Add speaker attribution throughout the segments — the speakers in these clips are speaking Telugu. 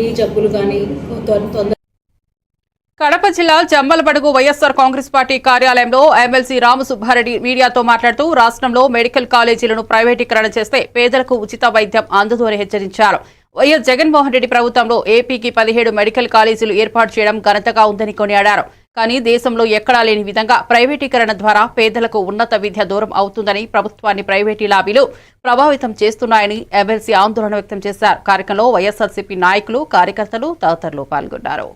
Speaker 1: ఈ జబ్బులు కానీ తొందర
Speaker 2: కడప జిల్లా జమ్మలబడుగు వైఎస్సార్ కాంగ్రెస్ పార్టీ కార్యాలయంలో ఎమ్మెల్సీ రామసుబ్బారెడ్డి మీడియాతో మాట్లాడుతూ రాష్ట్రంలో మెడికల్ కాలేజీలను ప్రైవేటీకరణ చేస్తే పేదలకు ఉచిత వైద్యం అందదని హెచ్చరించారు. వైఎస్ జగన్మోహన్ రెడ్డి ప్రభుత్వంలో ఏపీకి పదిహేడు మెడికల్ కాలేజీలు ఏర్పాటు చేయడం ఘనతగా ఉందని కొనియాడారు. కానీ దేశంలో ఎక్కడా లేని విధంగా ప్రైవేటీకరణ ద్వారా పేదలకు ఉన్నత విద్య దూరం అవుతుందని ప్రభుత్వాన్ని ప్రైవేటీ లాబీలు ప్రభావితం చేస్తున్నాయని ఎమ్మెల్సీ ఆందోళన వ్యక్తం చేశారు. కార్యక్రమంలో వైఎస్ఆర్సీపీ నాయకులు కార్యకర్తలు తదితరులు పాల్గొన్నారు.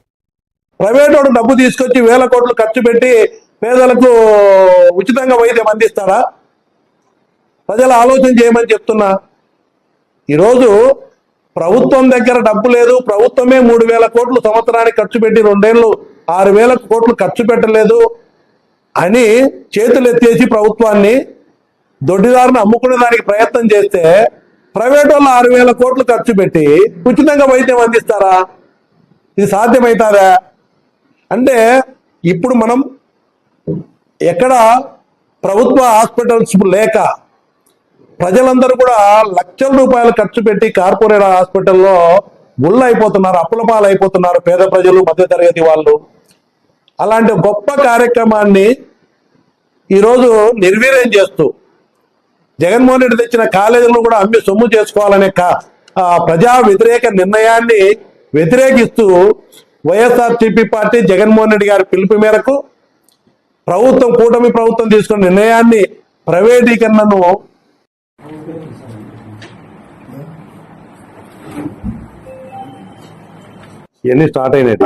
Speaker 3: ప్రైవేట్ వాడు డబ్బు తీసుకొచ్చి వేల కోట్లు ఖర్చు పెట్టి పేదలకు ఉచితంగా వైద్యం అందిస్తారా? ప్రజలు ఆలోచన చేయమని చెప్తున్నా. ఈరోజు ప్రభుత్వం దగ్గర డబ్బు లేదు. ప్రభుత్వమే మూడు వేల కోట్లు సంవత్సరానికి ఖర్చు పెట్టి రెండేళ్ళు ఆరు వేల కోట్లు ఖర్చు పెట్టలేదు అని చేతులు ఎత్తేసి ప్రభుత్వాన్ని దొడ్డిదారుని అమ్ముకునే దానికి ప్రయత్నం చేస్తే ప్రైవేట్ వాళ్ళు ఆరు వేల కోట్లు ఖర్చు పెట్టి ఉచితంగా వైద్యం అందిస్తారా? ఇది సాధ్యమవుతారా అంటే ఇప్పుడు మనం ఎక్కడ ప్రభుత్వ హాస్పిటల్స్ లేక ప్రజలందరూ కూడా లక్షల రూపాయలు ఖర్చు పెట్టి కార్పొరేట్ హాస్పిటల్లో గుళ్ళు అయిపోతున్నారు అప్పుల పాలు అయిపోతున్నారు పేద ప్రజలు మధ్యతరగతి వాళ్ళు. అలాంటి గొప్ప కార్యక్రమాన్ని ఈరోజు నిర్వీర్యం చేస్తూ జగన్మోహన్ రెడ్డి తెచ్చిన కాలేజీలను కూడా అమ్మి సొమ్ము చేసుకోవాలనే కా ఆ ప్రజా వ్యతిరేక నిర్ణయాన్ని వ్యతిరేకిస్తూ వైఎస్ఆర్సీపీ పార్టీ జగన్మోహన్ రెడ్డి గారి పిలుపు మేరకు ప్రభుత్వం కూటమి ప్రభుత్వం తీసుకున్న నిర్ణయాన్ని ప్రైవేటీకరణను ఇవన్నీ స్టార్ట్ అయినాయి.